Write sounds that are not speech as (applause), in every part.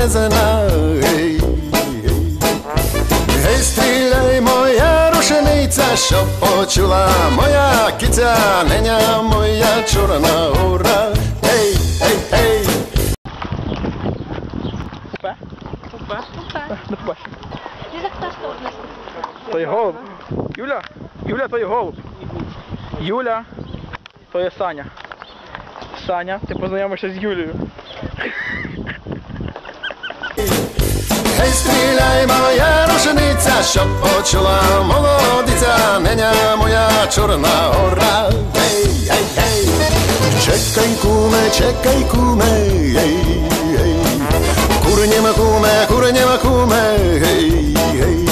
не зна, гей, стріляй, моя рушениця, щоб почула моя киця, неня моя чорна гора, гей, гей, гей. Купе? Купе. Не побачив. Ти так теж тут не голуб. Юля, Юля, то є голуб. Юля, то є Саня. Саня, ти познайомишся з Юлією. Гей, стріляй, моя рушениця, щоб почула молодиця, неня моя чорна гора. Гей, гей, гей, чекай, куме, чекай, куме, гей, гей, курнєма куме, курнєма куме, гей, гей,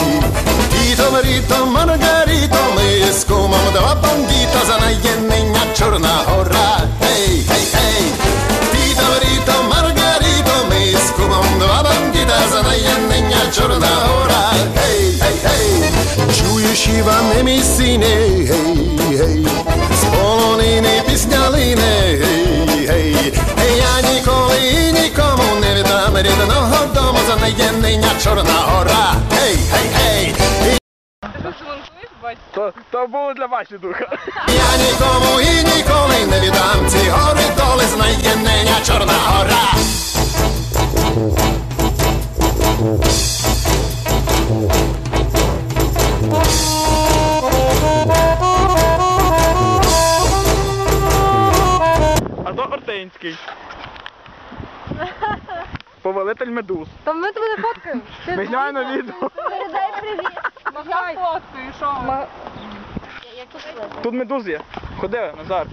Тіто, Маріто, Маргаріто, ми з кумом два бандіта, за наєнення чорна гора. Гей, гей, гей, чорна гора. Гей, гей, гей, чуєш, Іване, мій сине, гей, гей, з полонини пісня лине, гей, гей, гей, я ніколи і нікому не віддам рідного дому, за наєнення чорна гора. То, то було для духа. Я нікому і ніколи не віддам ці гори доли знаєнення Чорна гора. А то Ортинський. (laughs) Повелитель медуз. Та ми тебе не фоткаємо. Ти Ми на відео. Передай привіт. Я фоткаю, що? Тут Тут медуз є. Ходи, Назар.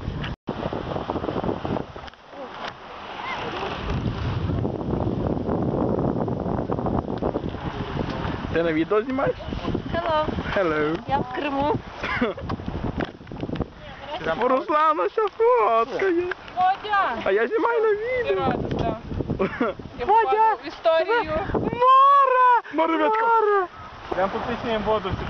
Ти на відео знімаєш? Hello. Hello. Я в Криму. У Руслана ся фоткає. Водя! А я знімаю на відео. Я Водя! в історію. Мора! Моровятка. Прям підписуємо воду всі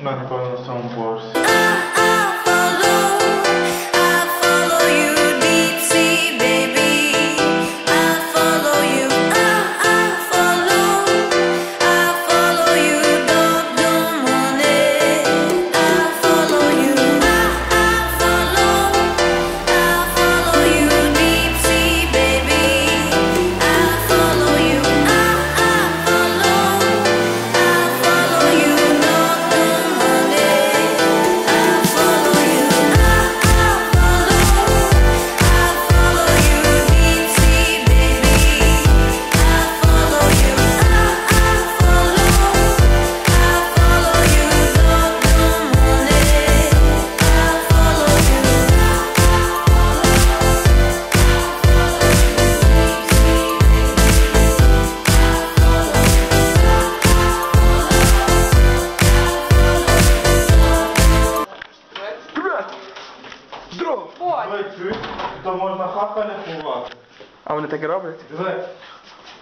Not gonna force. То можна хапа не ховати. А вони так і роблять? Диви.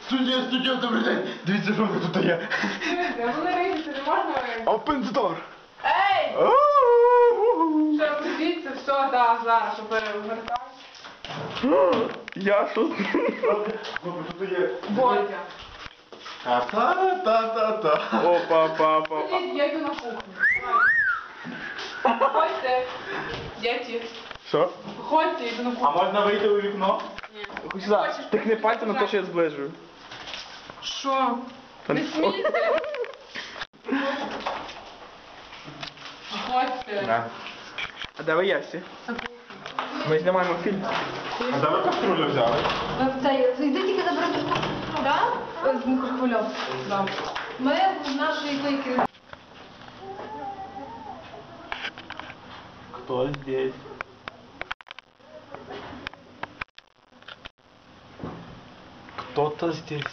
Студія, студія, добрий день. Дивіться, що ви тут є. Чуєте, вони рейси, не можна рейси. Open the door. Ей! Все, дивіться, все, да, зараз, що перевертаю. Я що? Добре, тут є. Бодя. Та-та-та-та-та. Опа, папа. Ходіть, я йду на кухню. Ходьте. Діти. Що? Ходьте, я йду на А можна вийти у вікно? Хоч сюди. Тикни пальцем на те, що я зближую. Що? Та Не не- смійте. (laughs) Ходьте. А де ви є всі? Ми знімаємо фільм. А де ви каструлю взяли? Це, йди тільки забрати штуку. Так? З мікрохвильов. Да. Ми з нашої керівники. Кто здесь? Кто-то здесь.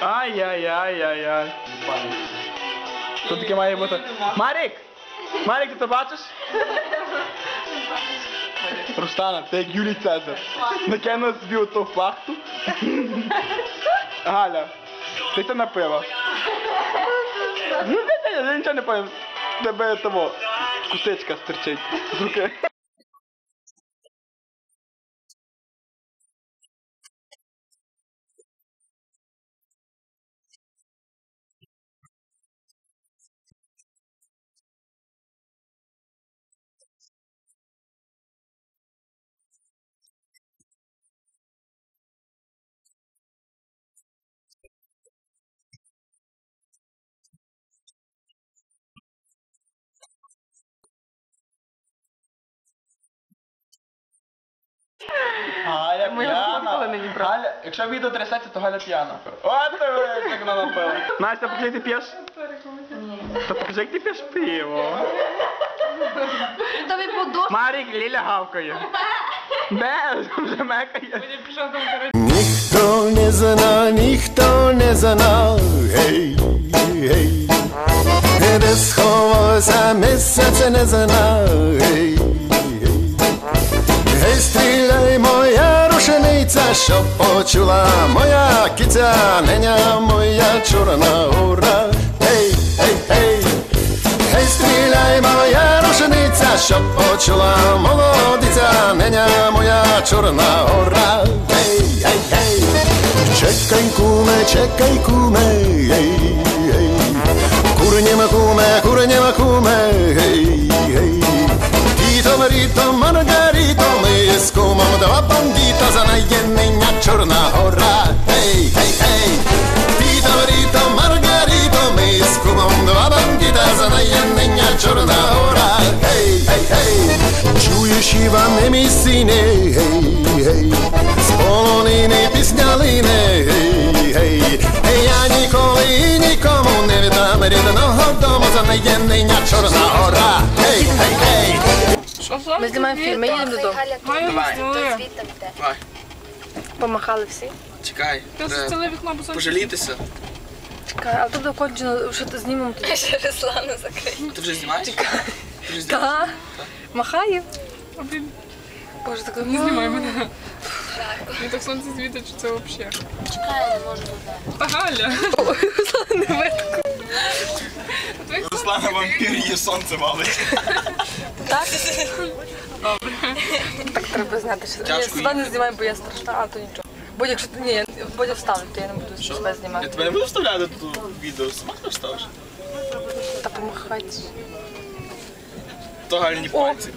Ай-яй-яй-яй-яй. Що таке має бути? Марік! Марік, ти бачиш? Руслана, ти як Юлій Цезар. Накинула собі оту плахту. Галя, ти це напила. Ну, Я нічого не пам'ятаю. Тебе того кусичка стерчить з руки. Галя п'яна. Галя, якщо відео трясеться, то Галя п'яна. От ти ви, як вона напила. Настя, покажи, ти п'єш? Ні. То покажи, як ти п'єш пиво. Тобі подобається. Марік, Ліля гавкає. Де? Вже мекає. Ніхто не зна, ніхто не зна, гей, гей. Де сховався місяць не зна, гей, гей. Гей, стріляй, рушениця, що почула моя киця, неня моя чорна гора. Гей, гей, гей. Гей, стріляй, моя рушениця, що почула молодиця, неня моя чорна гора. Гей, гей, гей. Чекай, куме, чекай, куме, гей, гей. Два бандіта за наєднення Чорна гора. Гей, гей, гей. Тіто, Маріто, Маргаріто, ми з кумом два бандіта за наєднення Чорна гора. Гей, гей, гей. Чуєш, Іване, мій сине, гей, гей. З полонини піснялини, гей, гей. Гей, я ніколи і нікому не віддам рідного дому. що не є Чорна гора. Гей, гей, гей. Ми знімаємо фільм, ми їдемо додому. Давай. Давай. Помахали всі. Чекай. Ти застіли вікно, бо. Пожалітися. Чекай, а тут кончено, що ти знімемо тут. (laughs) Ти вже знімаєш? Ти вже знімаєш? Та, махає. Боже, так не знімай мене. Мені так сонце світить, що це взагалі. Чекай, не можу Та Галя. Руслана вампір її сонце валить. (laughs) Так Так треба знати, що я себе не знімаю, бо я страшна, а то нічого. Бо якщо ти ні, Бодя вставить, то я не буду себе Я знімати. тебе не буду вставляти тут відео, сама не вставиш. Та помахати. То гальні пальці.